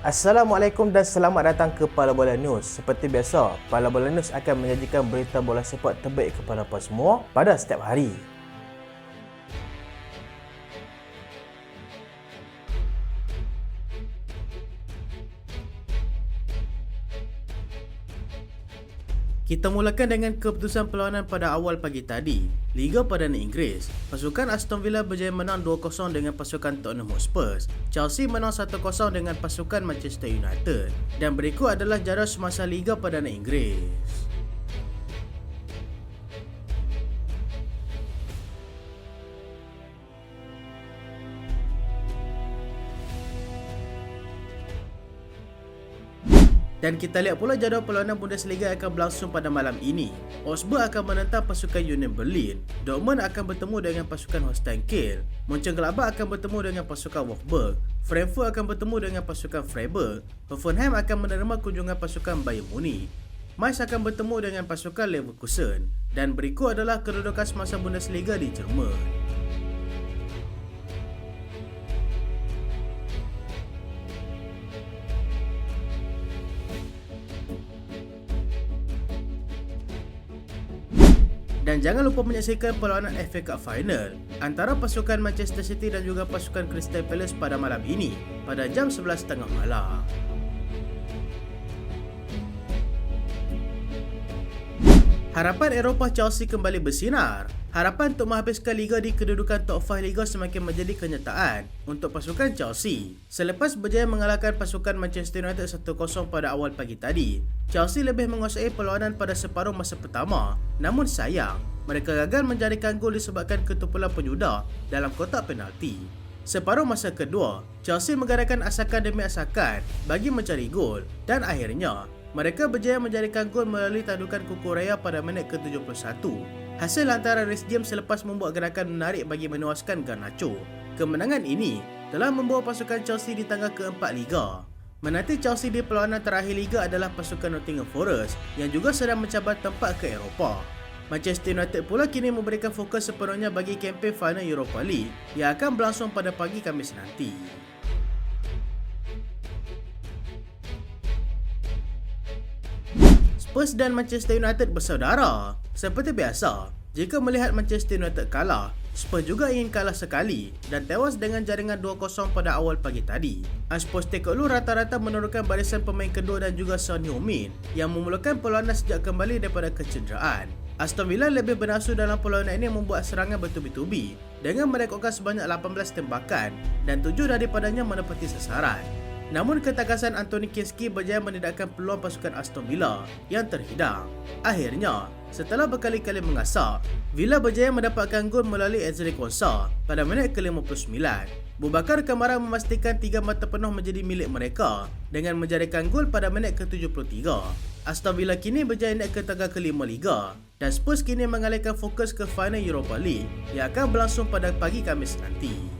Assalamualaikum dan selamat datang ke Pala Bola News. Seperti biasa, Pala Bola News akan menyajikan berita bola sepak terbaik kepada anda semua pada setiap hari. Kita mulakan dengan keputusan perlawanan pada awal pagi tadi. Liga Perdana Inggeris, pasukan Aston Villa berjaya menang 2-0 dengan pasukan Tottenham Hotspur. Chelsea menang 1-0 dengan pasukan Manchester United. Dan berikut adalah jadual semasa Liga Perdana Inggeris. Dan kita lihat pula jadual perlawanan Bundesliga akan berlangsung pada malam ini. Augsburg akan menentang pasukan Union Berlin. Dortmund akan bertemu dengan pasukan Holstein Kiel. Mönchengladbach akan bertemu dengan pasukan Wolfsburg. Frankfurt akan bertemu dengan pasukan Freiburg. Hoffenheim akan menerima kunjungan pasukan Bayern Munich. Mainz akan bertemu dengan pasukan Leverkusen. Dan berikut adalah kedudukan semasa Bundesliga di Jerman. Dan jangan lupa menyaksikan perlawanan FA Cup Final antara pasukan Manchester City dan juga pasukan Crystal Palace pada malam ini pada jam 11.30 malam. Harapan Eropah Chelsea kembali bersinar Harapan untuk menghabiskan Liga di kedudukan top 5 Liga semakin menjadi kenyataan untuk pasukan Chelsea. Selepas berjaya mengalahkan pasukan Manchester United 1-0 pada awal pagi tadi, Chelsea lebih menguasai perlawanan pada separuh masa pertama. Namun sayang, mereka gagal menjadikan gol disebabkan ketumpulan penyudah dalam kotak penalti. Separuh masa kedua, Chelsea mengadakan asakan demi asakan bagi mencari gol dan akhirnya mereka berjaya menjadikan gol melalui tandukan Kukureya pada minit ke-71 Hasil antara race game selepas membuat gerakan menarik bagi menewaskan Garnacho. Kemenangan ini telah membawa pasukan Chelsea di tangga keempat Liga. Menanti Chelsea di perlawanan terakhir Liga adalah pasukan Nottingham Forest yang juga sedang mencabar tempat ke Eropah. Manchester United pula kini memberikan fokus sepenuhnya bagi kempen final Europa League yang akan berlangsung pada pagi Khamis nanti. Spurs dan Manchester United bersaudara. Seperti biasa, jika melihat Manchester United kalah, Spurs juga ingin kalah sekali dan tewas dengan jaringan 2-0 pada awal pagi tadi. Spurs Tekolu rata-rata menurunkan barisan pemain kedua dan juga Son Heung-min yang memulakan perlawanan sejak kembali daripada kecederaan. Aston Villa lebih bernafsu dalam perlawanan ini membuat serangan bertubi-tubi dengan merekodkan sebanyak 18 tembakan dan 7 daripadanya menepati sasaran. Namun ketakasan Anthony Kinski berjaya menidakkan peluang pasukan Aston Villa yang terhidang. Akhirnya, setelah berkali-kali mengasak, Villa berjaya mendapatkan gol melalui Ezri Konsa pada minit ke-59. Bubakar Kamara memastikan tiga mata penuh menjadi milik mereka dengan menjadikan gol pada minit ke-73. Aston Villa kini berjaya naik ke tangga kelima Liga dan Spurs kini mengalihkan fokus ke final Europa League yang akan berlangsung pada pagi Khamis nanti.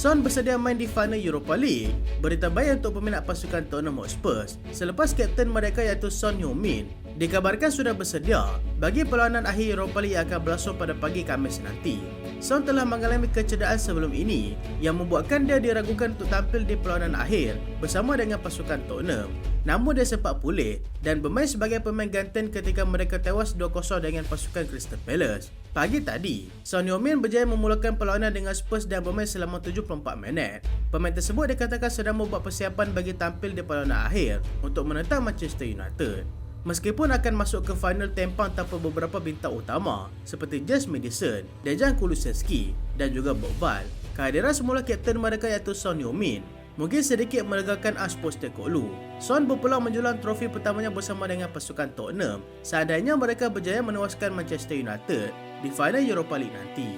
Son bersedia main di final Europa League. Berita baik untuk peminat pasukan Tottenham Hotspur selepas kapten mereka iaitu Son Heung-min dikabarkan sudah bersedia bagi perlawanan akhir Europa League yang akan berlangsung pada pagi Khamis nanti. Son telah mengalami kecederaan sebelum ini yang membuatkan dia diragukan untuk tampil di perlawanan akhir bersama dengan pasukan Tottenham. Namun dia sempat pulih dan bermain sebagai pemain gantian ketika mereka tewas 2-0 dengan pasukan Crystal Palace. Pagi tadi, Son Heung-min berjaya memulakan perlawanan dengan Spurs dan bermain selama 74 minit. Pemain tersebut dikatakan sedang membuat persiapan bagi tampil di perlawanan akhir untuk menentang Manchester United. Meskipun akan masuk ke final tempang tanpa beberapa bintang utama seperti James Madison, Dejan Kulusevski dan juga Bob Val, kehadiran semula kapten mereka iaitu Son Heung-min mungkin sedikit melegakan Ash Postecoglou. Son berpeluang menjulang trofi pertamanya bersama dengan pasukan Tottenham seandainya mereka berjaya menewaskan Manchester United di final Europa League nanti.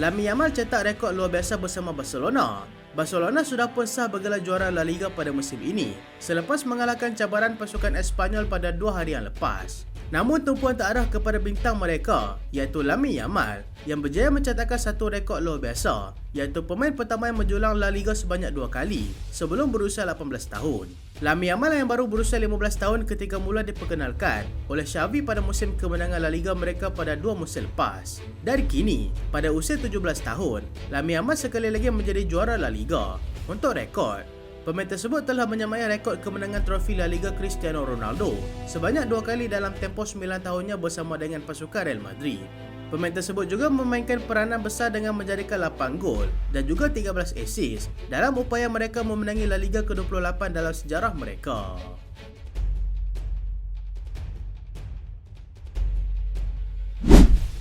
Lami Yamal cetak rekod luar biasa bersama Barcelona Barcelona sudah pun sah bergelar juara La Liga pada musim ini selepas mengalahkan cabaran pasukan Espanyol pada dua hari yang lepas. Namun tumpuan tak arah kepada bintang mereka iaitu Lami Yamal yang berjaya mencatatkan satu rekod luar biasa iaitu pemain pertama yang menjulang La Liga sebanyak dua kali sebelum berusia 18 tahun. Lami Yamal yang baru berusia 15 tahun ketika mula diperkenalkan oleh Xavi pada musim kemenangan La Liga mereka pada dua musim lepas. Dari kini, pada usia 17 tahun, Lami Yamal sekali lagi menjadi juara La Liga. Untuk rekod, Pemain tersebut telah menyamai rekod kemenangan trofi La Liga Cristiano Ronaldo sebanyak dua kali dalam tempoh 9 tahunnya bersama dengan pasukan Real Madrid. Pemain tersebut juga memainkan peranan besar dengan menjadikan 8 gol dan juga 13 assist dalam upaya mereka memenangi La Liga ke-28 dalam sejarah mereka.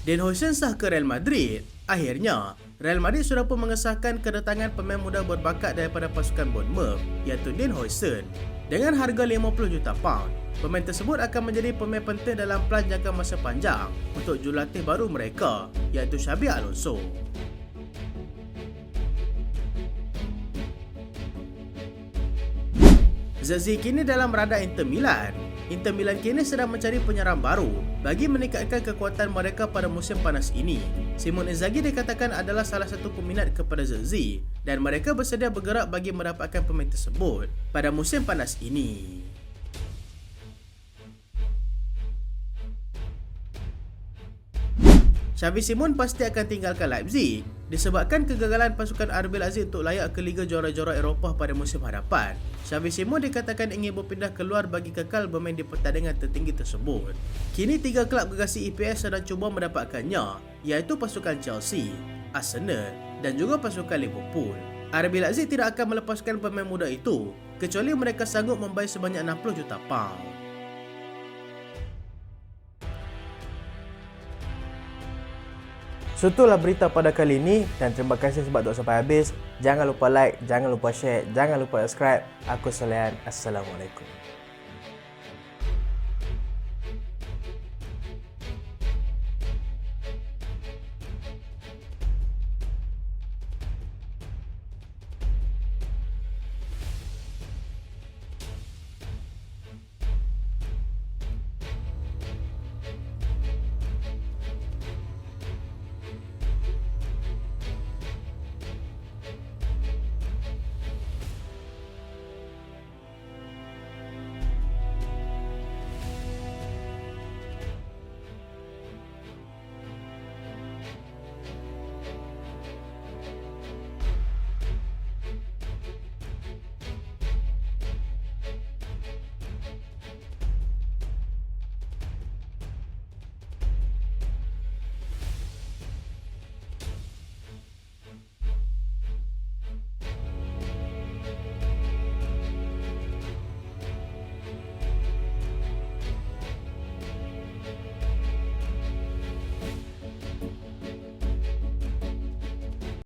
Den Huysen sah ke Real Madrid. Akhirnya, Real Madrid sudah pun mengesahkan kedatangan pemain muda berbakat daripada pasukan Bournemouth iaitu Dean Huijsen dengan harga 50 juta pound. Pemain tersebut akan menjadi pemain penting dalam pelan jangka masa panjang untuk jurulatih baru mereka iaitu Xabi Alonso. Zazi kini dalam radar Inter Milan Inter Milan kini sedang mencari penyerang baru bagi meningkatkan kekuatan mereka pada musim panas ini. Simon Inzaghi dikatakan adalah salah satu peminat kepada Zerzi dan mereka bersedia bergerak bagi mendapatkan pemain tersebut pada musim panas ini. Xavi Simon pasti akan tinggalkan Leipzig disebabkan kegagalan pasukan RB Leipzig untuk layak ke Liga Juara-Juara Eropah pada musim hadapan. Xavi Simon dikatakan ingin berpindah keluar bagi kekal bermain di pertandingan tertinggi tersebut. Kini tiga kelab gegasi EPS sedang cuba mendapatkannya iaitu pasukan Chelsea, Arsenal dan juga pasukan Liverpool. RB Leipzig tidak akan melepaskan pemain muda itu kecuali mereka sanggup membayar sebanyak 60 juta pound. So itulah berita pada kali ini dan terima kasih sebab tengok sampai habis. Jangan lupa like, jangan lupa share, jangan lupa subscribe. Aku Salian. Assalamualaikum.